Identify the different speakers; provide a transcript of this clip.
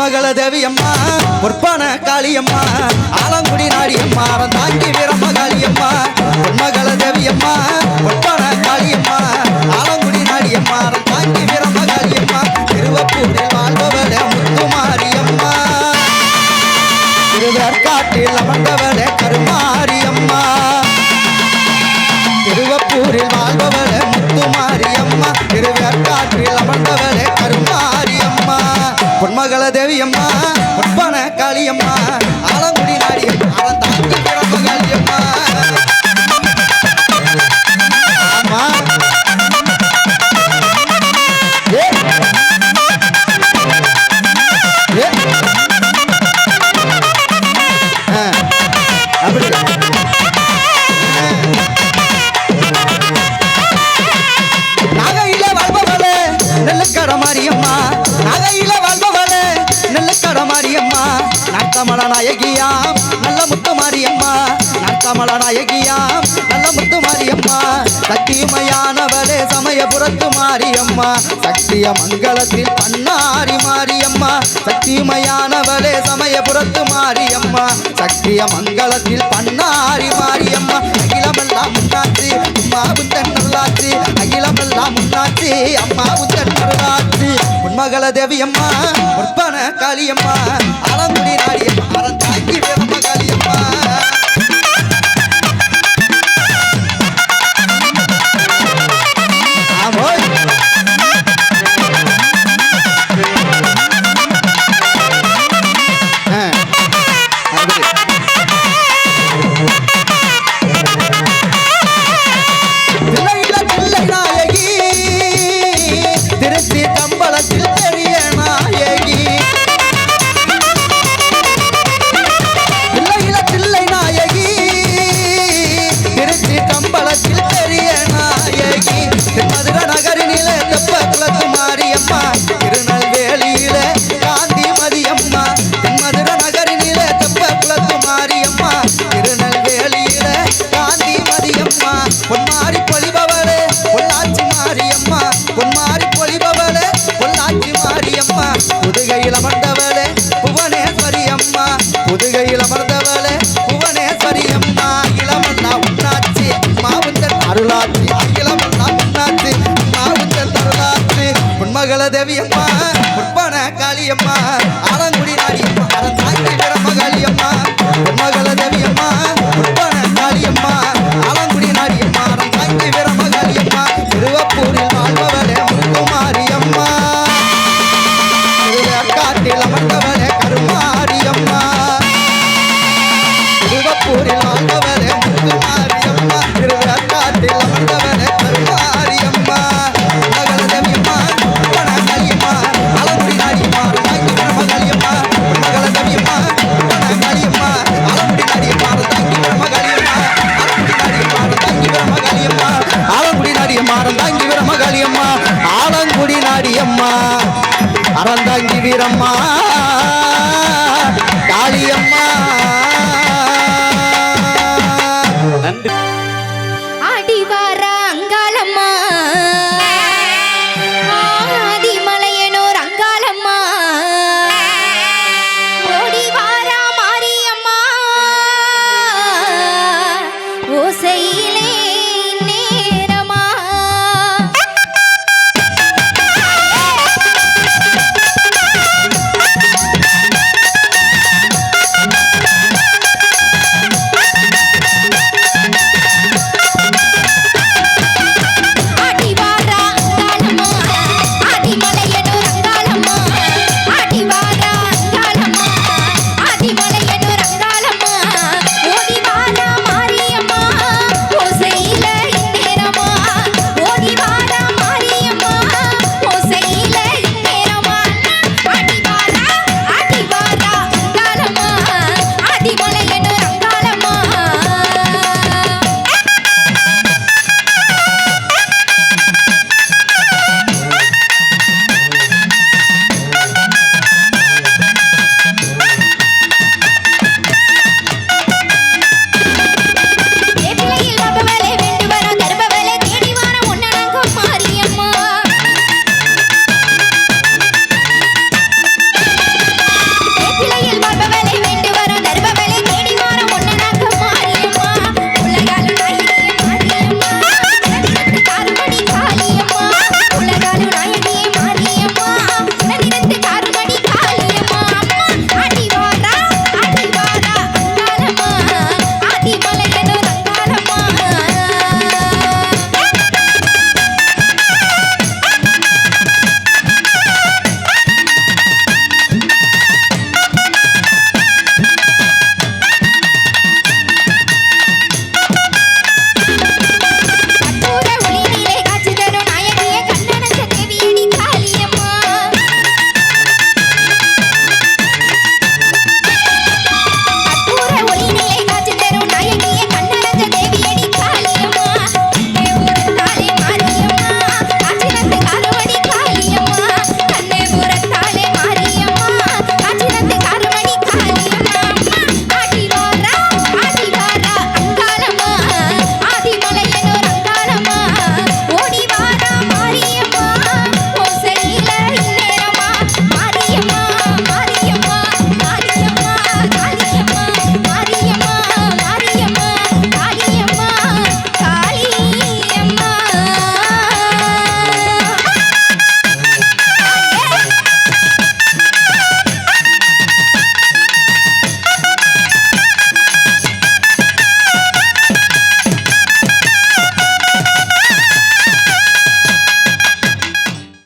Speaker 1: மகள தேவி அம்மா பொற்பான காளியம்மா ஆலங்குடி நாடியம்மா தாங்கி வீரம்ம காளியம்மா மகள தேவி அம்மா தேவியம்மா பொற்பன நாட்டமல நாயகியாம் நல்ல முத்து மாரியம்மா. நாட்டமல நாயகியாம் நல்ல முத்து மாரியம்மா. சத்தியமையானவளே சமயபுரத்து மாரியம்மா. சத்திய மங்களத்தில் பன்னாரி மாரியம்மா. சத்தியமையானவளே சமயபுரத்து மாரியம்மா. சத்திய மங்களத்தில் பன்னாரி மாரியம்மா. அகிலமெல்லாம் முன்னாச்சு அம்மா புத்தன் நல்லாச்சு அகிலமெல்லாம் முன்னாச்சு அம்மா புத்தன் மகள தேவியம்மா முற்பன காளியம்மா அலங்குடி நாடியம்மா அறந்தாக்கி அம்மா புதுகையில் அமர்ந்தவளே புவனேஸ்வரி அம்மா இளமண்ணா உண்ணாச்சி. மாவுந்தன் அருளாச்சி இளமண்ணா உண்ணாச்சி. மாவுந்தன் அருளாச்சி உன்மகள தேவியம்மா முற்பன காளியம்மா ஆலங்குடி நாடியம்மா அறந்தாங்கி பிரம்ம காளியம்மா தேவியம்மா முற்பன காளியம்மா ஆலங்குடி நாடியம்மா அறந்தாங்கி பிரம்ம காளியம்மா திருவப்பூரில் வாழ்பவளே முத்துமாரியம்மா. வீரமகாளி அம்மா ஆலங்குடி நாடியம்மா அறந்தாங்கி வீரம்மா காளியம்மா. நன்றி.